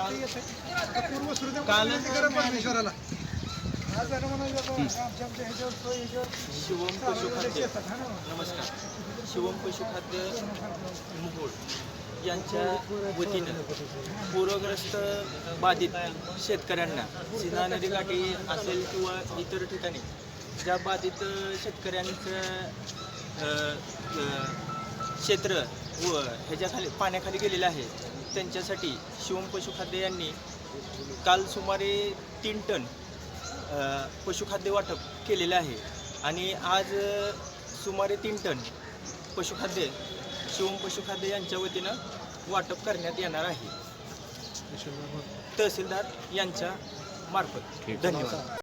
काल शिवम पशुखाद्य नमस्कार. शिवम पशुखाद्य मुहोळ यांच्या वतीनं पूरग्रस्त बाधित शेतकऱ्यांना सिन्हा नदीकाठी असेल किंवा इतर ठिकाणी ज्या बाधित शेतकऱ्यांचं क्षेत्र व ह्याच्याखाली पाण्याखाली गेलेलं आहे. त्यांच्यासाठी शिवम पशुखाद्य यांनी काल सुमारे तीन टन पशुखाद्य वाटप केलेलं आहे. आणि आज सुमारे तीन टन पशुखाद्य शिवम पशुखाद्य यांच्या वतीनं वाटप करण्यात येणार आहे. तहसीलदार यांच्या मार्फत. धन्यवाद.